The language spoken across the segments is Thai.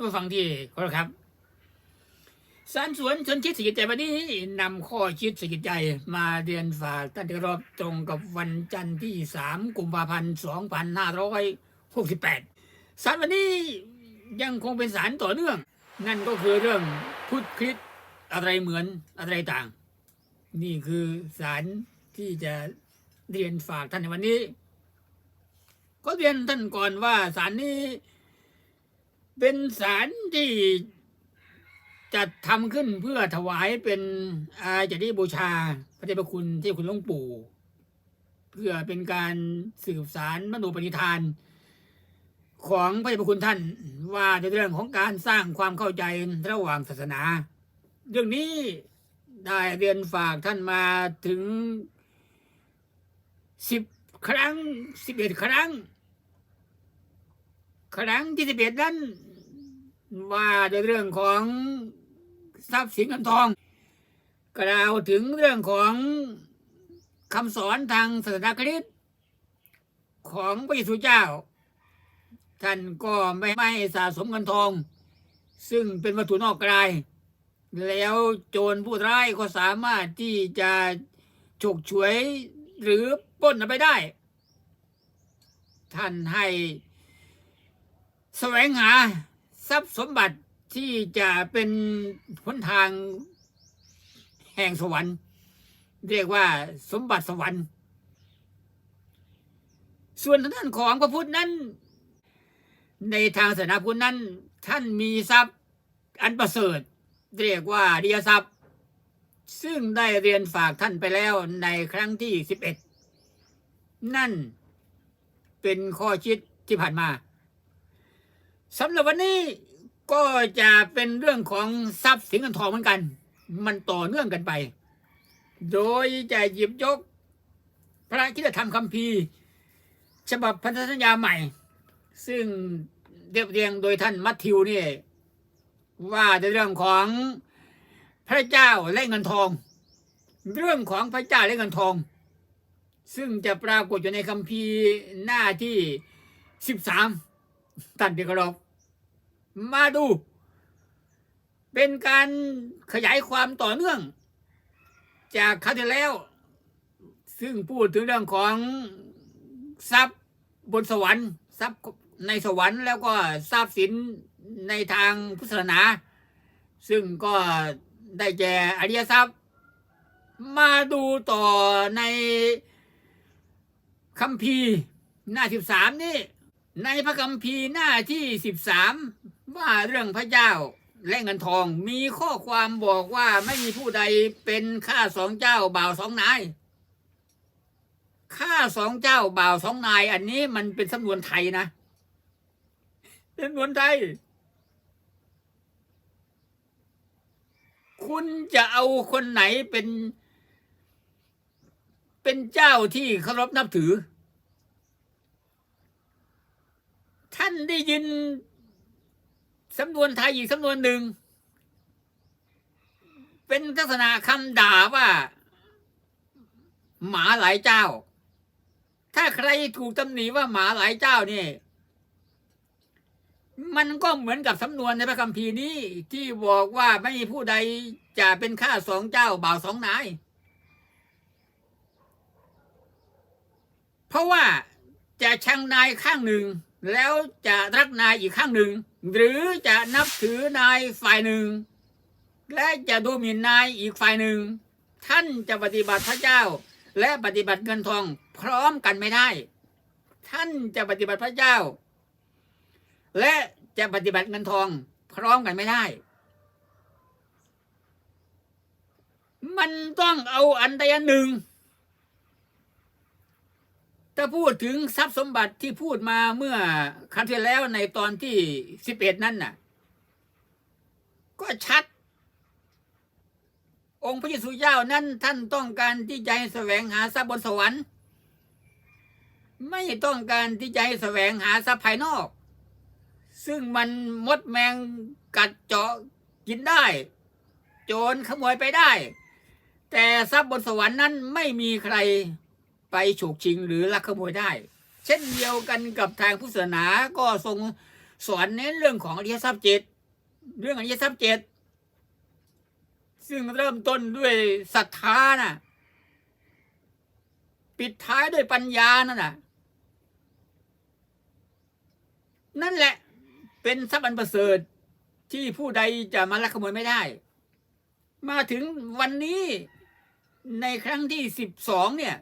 านผู้ฟังที่เคารพครับสารสวนชนคิดสกิจใจวันนี้นำข้อคิดสกิจใจมาเรียนฝากท่านที่เคารพตรงกับวันจันทร์ที่ 3 กุมภาพันธ์ 2568 สารวันนี้ยังคงเป็นสารต่อเนื่อง นั่นก็คือเรื่องพุทธคริสอะไรเหมือนอะไรต่าง นี่คือสารที่จะเรียนฝากท่านในวันนี้ ก็เรียนท่านก่อนว่าสารนี้ เป็นสารที่จัดทำขึ้นเพื่อถวายเป็นอาจาริบูชา พระเดชพระคุณที่คุณหลวงปู่ เพื่อเป็นการสืบสารมโนปณิธาน ของพระเดชพระคุณท่าน ว่าในเรื่องของการสร้างความเข้าใจระหว่างศาสนา เรื่องนี้ได้เรียนฝากท่านมาถึงสิบครั้งสิบเอ็ดครั้ง ครั้งที่สิบเอ็ดนั้น ว่าในเรื่องของทรัพย์สินเงินทองกล่าวถึงเรื่องของคำสอนทางศาสนาคริสต์ของพระเยซูเจ้า ท่านก็ไม่ไม่สะสมเงินทอง ซึ่งเป็นวัตถุนอกกาย แล้วโจรผู้ร้ายก็สามารถที่จะฉกฉวยหรือปล้นไปได้ ท่านให้แสวงหา ทรัพย์สมบัติที่จะเป็นหนทางแห่งสวรรค์ เรียกว่าสมบัติสวรรค์ ส่วนทางด้านของพระพุทธนั้น ในทางศาสนาพุทธนั้น ท่านมีทรัพย์อันประเสริฐ เรียกว่าเดียทรัพย์ ซึ่งได้เรียนฝากท่านไปแล้วในครั้งที่สิบเอ็ดนั่นเป็นข้อคิดที่ผ่านมา สำหรับวันนี้ก็จะเป็นเรื่องของทรัพย์สินเงินทองเหมือนกัน มันต่อเนื่องกันไป โดยจะหยิบยก พระคิดธรรมคัมภีร์ ฉบับพันธสัญญาใหม่ ซึ่งเรียบเรียงโดยท่านมัทธิวนี่ว่าในเรื่องของพระเจ้าและเงินทอง เรื่องของพระเจ้าและเงินทอง ซึ่งจะปรากฏอยู่ในคัมภีร์หน้าที่สิบสามตัดเดียกันรบ มาดู เป็นการขยายความต่อเนื่อง จากคราวที่แล้ว ซึ่งพูดถึงเรื่องของทรัพย์บนสวรรค์ทรัพย์ในสวรรค์แล้วก็ทรัพย์สินในทางพุทธศาสนา ซึ่งก็ได้แก่อริยทรัพย์ มาดูต่อในคัมภีร์หน้าสิบสามนี่ ในพระคัมภีร์หน้าที่สิบสาม ว่าเรื่องพระเจ้าและเงินทองมีข้อความบอกว่าไม่มีผู้ใดเป็นข้าสองเจ้าบ่าวสองนายข้าสองเจ้าบ่าวสองนาย อันนี้มันเป็นสำนวนไทยนะเป็นสำนวนไทย คุณจะเอาคนไหนเป็น เป็นเจ้าที่เคารพนับถือ ท่านได้ยิน สำนวนไทยอีกสำนวนหนึ่ง เป็นลักษณะคำด่าว่า หมาหลายเจ้า ถ้าใครถูกตำหนิว่าหมาหลายเจ้านี่ มันก็เหมือนกับสำนวนในพระคัมภีร์นี้ ที่บอกว่าไม่มีผู้ใดจะเป็นข้าสองเจ้าบ่าวสองนาย เพราะว่าจะชังนายข้างหนึ่ง แล้วจะรักนายอีกข้างหนึ่ง หรือจะนับถือนายฝ่ายหนึ่ง และจะดูหมิ่นนายอีกฝ่ายหนึ่ง ท่านจะปฏิบัติพระเจ้า และปฏิบัติเงินทองพร้อมกันไม่ได้ ท่านจะปฏิบัติพระเจ้า และจะปฏิบัติเงินทองพร้อมกันไม่ได้ มันต้องเอาอันใดอันหนึ่ง ถ้าพูดถึงทรัพย์สมบัติที่พูดมาเมื่อครั้งที่แล้วในตอนที่สิบเอ็ดนั่นน่ะ ก็ชัด องค์พระเยซูเจ้านั้นท่านต้องการที่จะให้แสวงหาทรัพย์บนสวรรค์ ไม่ต้องการที่จะให้แสวงหาทรัพย์ภายนอก ซึ่งมันมดแมงกัดเจาะกินได้ โจรขโมยไปได้ แต่ทรัพย์บนสวรรค์นั้นไม่มีใคร ไปฉกชิงหรือลักขโมยได้ เช่นเดียวกันกับทางพุทธศาสนาก็ทรงสอนเน้นเรื่องของอริยทรัพย์เจ็ดเรื่องอริยทรัพย์เจ็ดซึ่งเริ่มต้นด้วยศรัทธาน่ะปิดท้ายด้วยปัญญานั่นน่ะ นั่นแหละเป็นทรัพย์อันประเสริฐที่ผู้ใดจะมาลักขโมยไม่ได้ มาถึงวันนี้ในครั้งที่สิบสองเนี่ย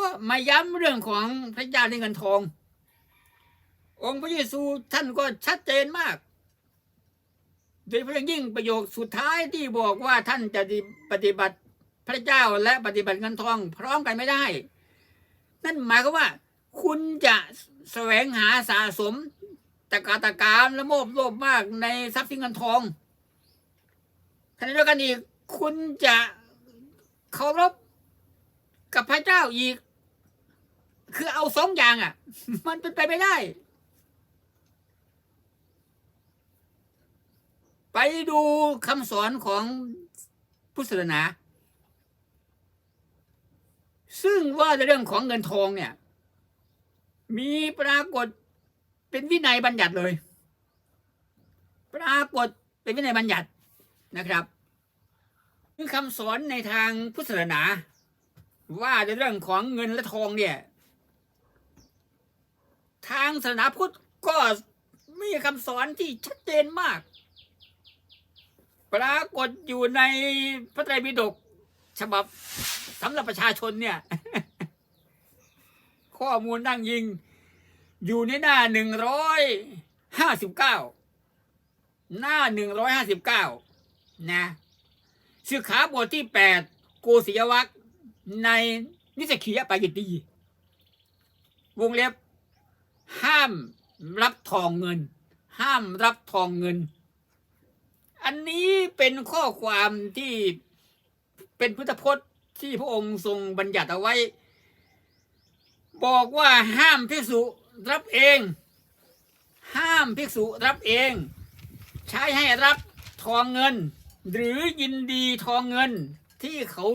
ก็มาย้ำเรื่องของพระเจ้าในเงินทอง องค์พระเยซูท่านก็ชัดเจนมากโดยเฉพาะย่างยิ่งประโยคสุดท้ายที่บอกว่าท่านจะปฏิบัติพระเจ้าและปฏิบัติเงินทอง พร้อมกันไม่ได้ นั่นหมายความว่า คุณจะแสวงหาสะสมตะกาตะกามและโมบโลภมากในทรัพย์สินเงินทองขณะเดียวกันอีกคุณจะเคารพกับพระเจ้าอีก คือเอาสองอย่างอะ มันเป็นไปไม่ได้ ไปดูคำสอนของพุทธศาสนา ซึ่งว่าในเรื่องของเงินทองเนี่ย มีปรากฏเป็นวินัยบัญญัติเลย ปรากฏเป็นวินัยบัญญัตินะครับคือคำสอนในทางพุทธศาสนา ว่าในเรื่องของเงินและทองเนี่ย ทางศาสนาพุทธก็มีคำสอนที่ชัดเจนมาก ปรากฏอยู่ในพระไตรปิฎกฉบับสำหรับประชาชนเนี่ย ข้อมูลดั้งยิง อยู่ในหน้าหนึ่งร้อยห้าสิบเก้าหน้าหนึ่งร้อยห้าสิบเก้านะสึกขาบทที่แปดโกศิยวัคในนิสกียปายิตีวงเล็บ ห้ามรับทองเงิน ห้ามรับทองเงิน อันนี้เป็นข้อความที่เป็นพุทธพจน์ที่พระองค์ทรงบัญญัติเอาไว้ บอกว่าห้ามภิกษุรับเอง ห้ามภิกษุรับเอง ใช้ให้รับทองเงิน หรือยินดีทองเงินที่เขา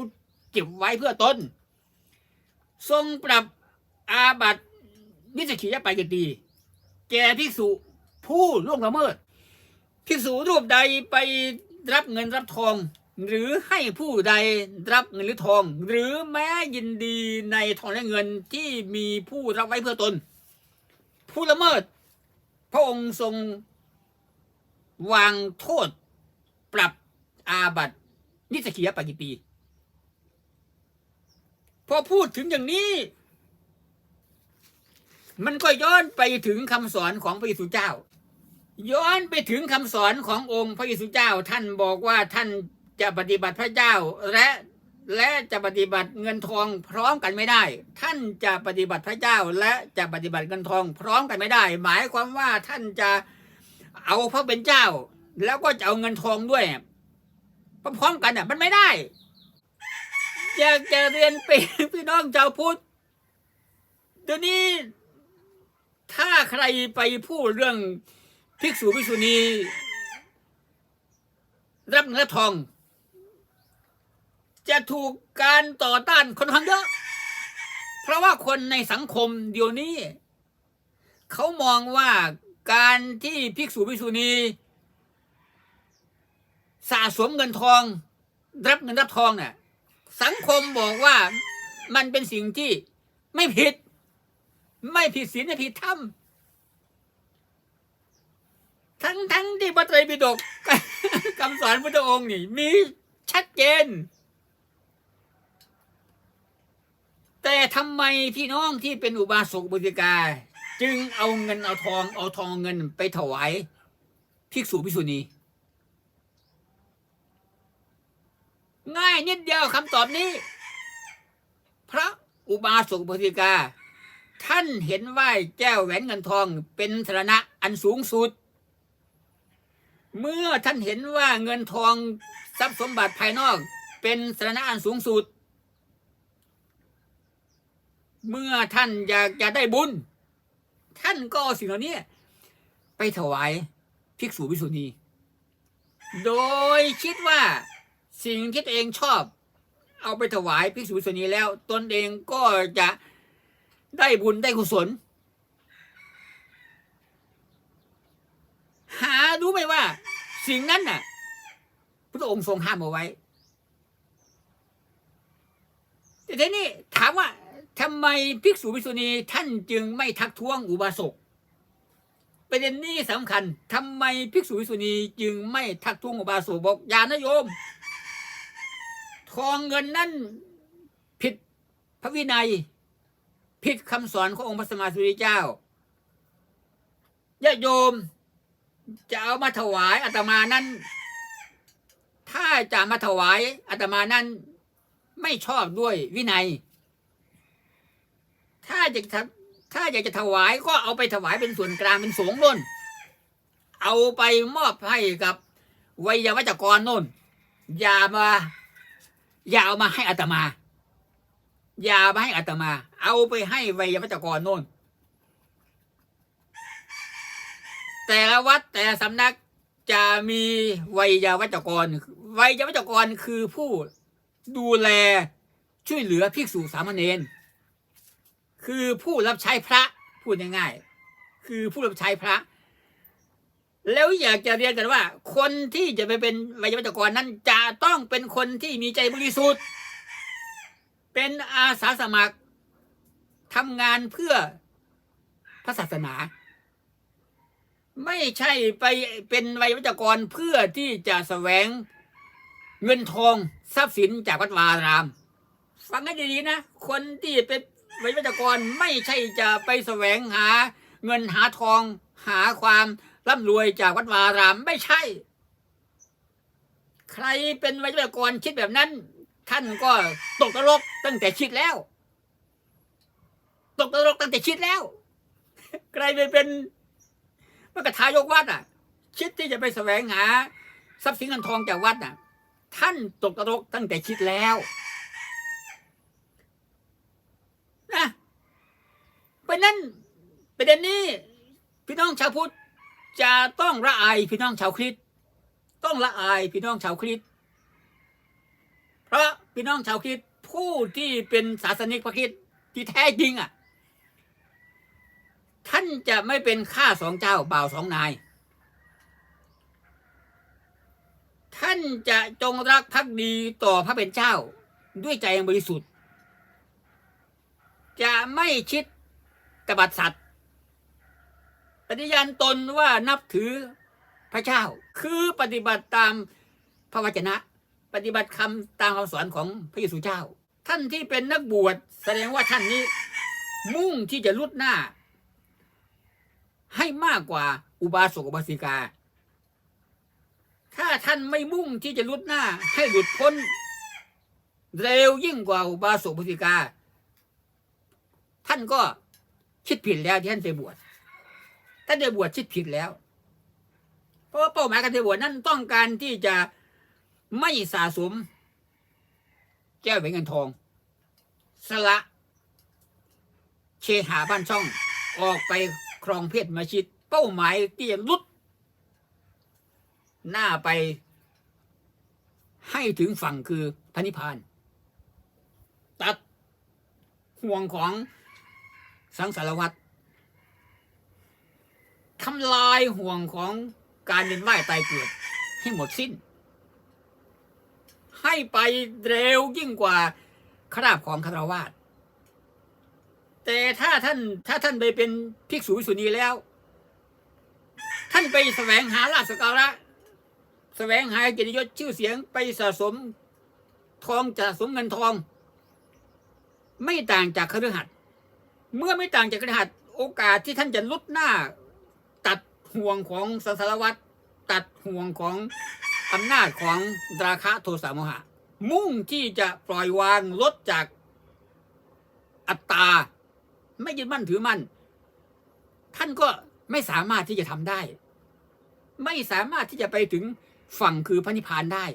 เก็บไว้เพื่อตนทรงปรับอาบัติ วิสขียปายตีแก่ภิกษุผู้ล่วงละเมิดภิกษุรูปใดไปรับเงินรับทอง หรือให้ผู้ใดรับเงินหรือทอง หรือแม้ยินดีในทองและเงินที่มีผู้รับไว้เพื่อตน ผู้ละเมิด พระองค์ทรง วางโทษ ปรับอาบัตินิสกิยปากิตีพอพูดถึงอย่างนี้ มันก็ย้อนไปถึงคำสอนของพระเยซูเจ้า ย้อนไปถึงคำสอนขององค์พระเยซูเจ้า ท่านบอกว่าท่านจะปฏิบัติพระเจ้าและและจะปฏิบัติเงินทองพร้อมกันไม่ได้ ท่านจะปฏิบัติพระเจ้าและจะปฏิบัติเงินทองพร้อมกันไม่ได้ หมายความว่าท่านจะเอาพระเป็นเจ้า แล้วก็จะเอาเงินทองด้วยพร้อมๆกันอะมันไม่ได้อยากจะเรียนเป็นพี่น้องชาวพุทธเดี๋ยวนี้ ถ้าใครไปพูดเรื่องภิกษุภิกษุณีรับเงินทอง จะถูกการต่อต้านคนข้งเยอะ เพราะว่าคนในสังคมเดี๋ยวนี้ เขามองว่าการที่ภิกษุภิกษุณีสะสมเงินทอง รับเงินรับทองเนี่ยสังคมบอกว่ามันเป็นสิ่งที่ไม่ผิด ไม่ผิดศีลไม่ผิดธรรมทั้งทั้งที่พระไตรปิฎกคำสอนพระองค์นี่ มีชัดเจน แต่ทำไมพี่น้องที่เป็นอุบาสกบุติกา จึงเอาเงินเอาทองเอาทองเงินไปถวายภิกษุภิกษุณีง่ายนิดเดียวคำตอบนี้ พระอุบาสกบุติกา ท่านเห็นว่าแก้วแหวนเงินทองเป็นสรณะอันสูงสุด เมื่อท่านเห็นว่าเงินทองทรัพย์สมบัติภายนอกเป็นสรณะอันสูงสุด เมื่อท่านอยากจะได้บุญ ท่านก็สิ่งเหล่านี้ไปถวายภิกษุภิกษุณี โดยคิดว่าสิ่งที่ตัวเองชอบ เอาไปถวายภิกษุภิกษุณีแล้ว ตนเองก็จะ ได้บุญได้กุศล หารู้ไหมว่า สิ่งนั้นน่ะ พระองค์ทรงห้ามเอาไว้ แต่ทีนี้ถามว่าทำไมภิกษุภิกษุณีท่านจึงไม่ทักท้วงอุบาสกประเด็นนี้สำคัญทำไมภิกษุภิกษุณีจึงไม่ทักท้วงอุบาสกบอกอย่านะโยมทองเงินนั่นผิดพระวินัย ผิดคำสอนขององค์พระสัมมาสัมพุทธเจ้าญาติโยมจะเอามาถวายอาตมานั้น ถ้าจะมาถวายอาตมานั้นไม่ชอบด้วยวินัย ถ้าจะถ้าอยากจะถวายก็เอาไปถวายเป็นส่วนกลางเป็นสงฆ์น่น เอาไปมอบให้กับไวยาวัจกรน่น อย่ามา อย่าเอามาให้อาตมา อย่ามาให้อาตมา เอาไปให้ไวยาวัจกรโน่น แต่ละวัดแต่สำนักจะมีไวยาวัจกรไวยาวัจกรคือผู้ดูแลช่วยเหลือภิกษุสามเณรคือผู้รับใช้พระพูดง่ายๆคือผู้รับใช้พระ แล้วอยากจะเรียนกันว่า คนที่จะไปเป็นไวยาวัจกรนั้นจะต้องเป็นคนที่มีใจบริสุทธิ์ เป็นอาสาสมัครทำงานเพื่อพระศาสนา ไม่ใช่ไปเป็นไวยาวัจกรเพื่อที่จะแสวงเงินทองทรัพย์สินจากวัดวาราม ฟังให้ดีๆนะ คนที่เป็นไวยาวัจกรไม่ใช่จะไปแสวงหาเงินหาทองหาความร่ำรวยจากวัดวารามไม่ใช่ ใครเป็นไวยาวัจกรคิดแบบนั้น ท่านก็ตกนรกตั้งแต่คิดแล้ว ตกนรกตั้งแต่คิดแล้วใครไปเป็นมกทายกวัดอะคิดที่จะไปแสวงหา ทรัพย์สินเงินทองจากวัดอะ ท่านตกนรกตั้งแต่คิดแล้วนะเพราะนั้นประเด็นนี้ พี่น้องชาวพุทธจะต้องละอายพี่น้องชาวคริสต์ต้องละอายพี่น้องชาวคริสต์ เพราะพี่น้องชาวคริสต์ผู้ที่เป็นศาสนิกพระคริสต์ที่แท้จริงอะ ท่านจะไม่เป็นข้าสองเจ้าบ่าวสองนาย ท่านจะจงรักภักดีต่อพระเป็นเจ้า ด้วยใจบริสุทธิ์ จะไม่ชิดตบัดสัตว์ปฏิญาณตนว่านับถือพระเจ้าคือปฏิบัติตามพระวจนะ ปฏิบัติคำตามคำสอนของพระเยซูเจ้า ท่านที่เป็นนักบวชแสดงว่าท่านนี้ มุ่งที่จะลุดหน้า ให้มากกว่าอุบาสกอุบาสิกา ถ้าท่านไม่มุ่งที่จะลุดหน้า ให้หลุดพ้น เร็วยิ่งกว่าอุบาสกอุบาสิกา ท่านก็คิดผิดแล้วที่ท่านไปบวชท่านได้บวชคิดผิดแล้ว เพราะว่าเป้าหมายการไปบวชนั้นต้องการที่จะ ไม่สะสม แก้วแหวนเงินทอง สละเชหาบ้านช่อง ออกไปครองเพศมาชิด เป้าหมายที่จะลุด หน้าไป ให้ถึงฝั่งคือพระนิพพาน ตัดห่วงของสังสารวัตรทำลายห่วงของการเวียนว่ายตายเกิดให้หมดสิ้น ให้ไปเร็วยิ่งกว่าคราบของคารวาสแต่ถ้าท่านถ้าท่านไปเป็นภิกษุวิสุณีแล้ว ท่านไปแสวงหาลาภสการะ แสวงหาเกียรติยศชื่อเสียงไปสะสมทองจะสมเงินทอง ไม่ต่างจากคฤหัสถ์เมื่อไม่ต่างจากคฤหัสถ์โอกาสที่ท่านจะลุดหน้า ตัดห่วงของสังสารวัตรตัดห่วงของ อำนาจของราคะโทสะโมหะ มุ่งที่จะปล่อยวางลดจากอัตตา ไม่ยึดมั่นถือมั่น ท่านก็ไม่สามารถที่จะทำได้ ไม่สามารถที่จะไปถึงฝั่งคือพระนิพพานได้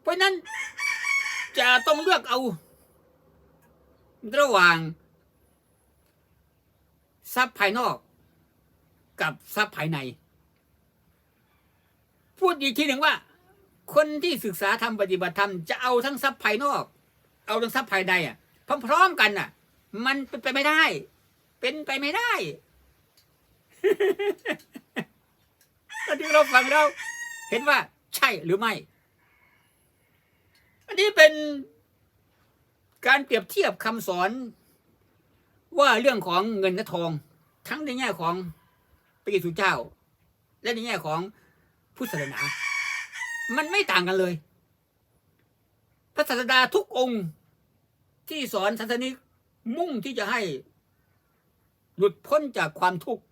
เพราะฉะนั้นจะต้องเลือกเอา ระหว่างทรัพย์ภายนอกกับทรัพย์ภายใน พูดอีกทีหนึ่งว่า คนที่ศึกษาธรรมปฏิบัติธรรมจะเอาทั้งทรัพย์ภายนอก เอาทั้งทรัพย์ภายในอะพร้อมๆกันน่ะ มันเป็นไปไม่ได้ เป็นไปไม่ได้ตอนที่เราฟังแล้วเห็นว่าใช่หรือไม่ อันนี้เป็นการเปรียบเทียบคำสอน ว่าเรื่องของเงินและทอง ทั้งในแง่ของพระเยซูเจ้า และในแง่ของ พุทธศาสนา มันไม่ต่างกันเลย พระศาสดาทุกองค์ที่สอนศาสนิกมุ่งที่จะให้หลุดพ้นจากความทุกข์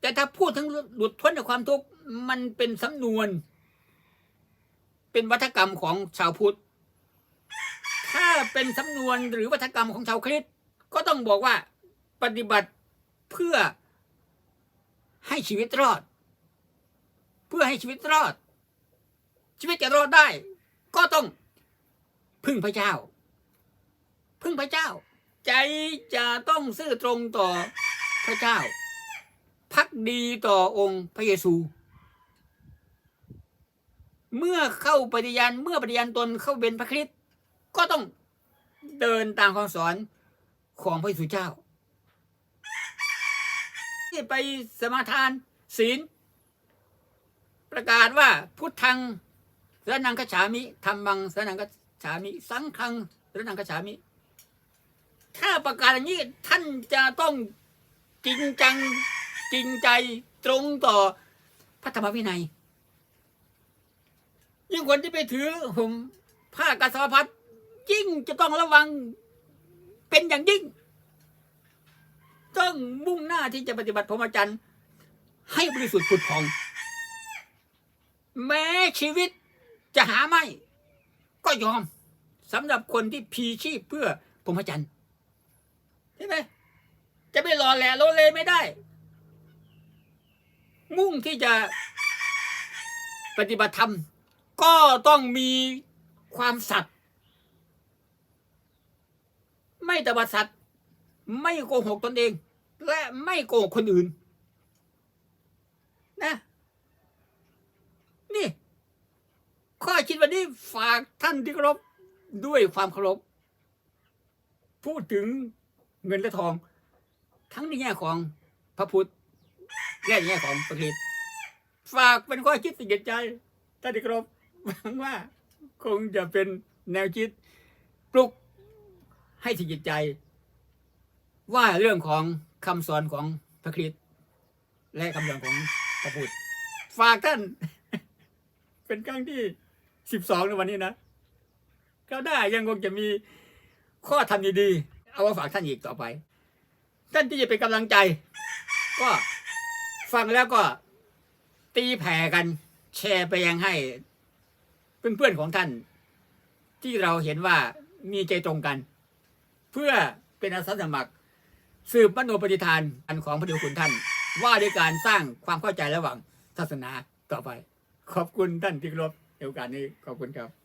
แต่ถ้าพูดถึงหลุดพ้นจากความทุกข์ มันเป็นสำนวน เป็นวัฒกรรมของชาวพุทธ ถ้าเป็นสำนวนหรือวัฒกรรมของชาวคริสต์ก็ต้องบอกว่าปฏิบัติเพื่อให้ชีวิตรอด เพื่อให้ชีวิตรอด ชีวิตจะรอดได้ ก็ต้องพึ่งพระเจ้า พึ่งพระเจ้า ใจจะต้องซื่อตรงต่อพระเจ้า พักดีต่อองค์พระเยซู เมื่อเข้าปฏิญาณเมื่อปฏิญาณตนเข้าเป็นพระคริสต์ก็ต้องเดินตามคำสอนของพระเยซูเจ้า ที่ไปสมาทานศีล ประกาศว่าพุทธังสรนังคฉามิธรรมังสรนังคฉามิ สังฆังสรนังคฉามิ ถ้าประกาศอย่างนี้ท่านจะต้องจริงจังจริงใจตรงต่อพระธรรมวินัย ยิ่งคนที่ไปถือห่มผ้ากาสาวพัดยิ่งจะต้องระวังเป็นอย่างยิ่ง ต้องมุ่งหน้าที่จะปฏิบัติพรหมจรรย์ให้บริสุทธิ์ผุดผ่อง แม้ชีวิตจะหาไม่ ก็ยอมสำหรับคนที่พีชีพเพื่อพรหมจรรย์ใช่ไหมจะไม่รอแหล่โลเลไม่ได้ มุ่งที่จะปฏิบัติธรรม ก็ต้องมีความสัตย์ไม่ตบัดสัตย์ไม่โกหกตนเอง และไม่โกหกคนอื่น นะ นี่ ข้อ คิดวันนี้ฝากท่านที่เคารพด้วยความเคารพพูดถึงเงินและทอง ทั้งในแง่ของพระพุทธและในแง่ของพระคริสต์ฝากเป็นข้อคิดสิ่งใจท่านที่เคารพหวังว่าคงจะเป็นแนวคิดปลุกให้สิ่งใจ ว่าเรื่องของคำสอนของพระคริสต์และคำสอนของพระพุทธฝากท่านเป็นครั้งที่ สิบสองในวันนี้นะก็ได้ยังคงจะมีข้อทำดีๆ เอามาฝากท่านอีกต่อไป ท่านที่จะเป็นกำลังใจ ก็ฟังแล้วก็ตีแผ่กัน แชร์ไปยังให้ เพื่อนๆของท่าน ที่เราเห็นว่ามีใจตรงกัน เพื่อเป็นอาสาสมัคร สืบมโนปฏิทานอันของพระเดชคุณท่าน ว่าด้วยการสร้างความเข้าใจระหว่างศาสนาต่อไป ขอบคุณท่านที่เคารพ เดียวกันนี้ขอบคุณครับ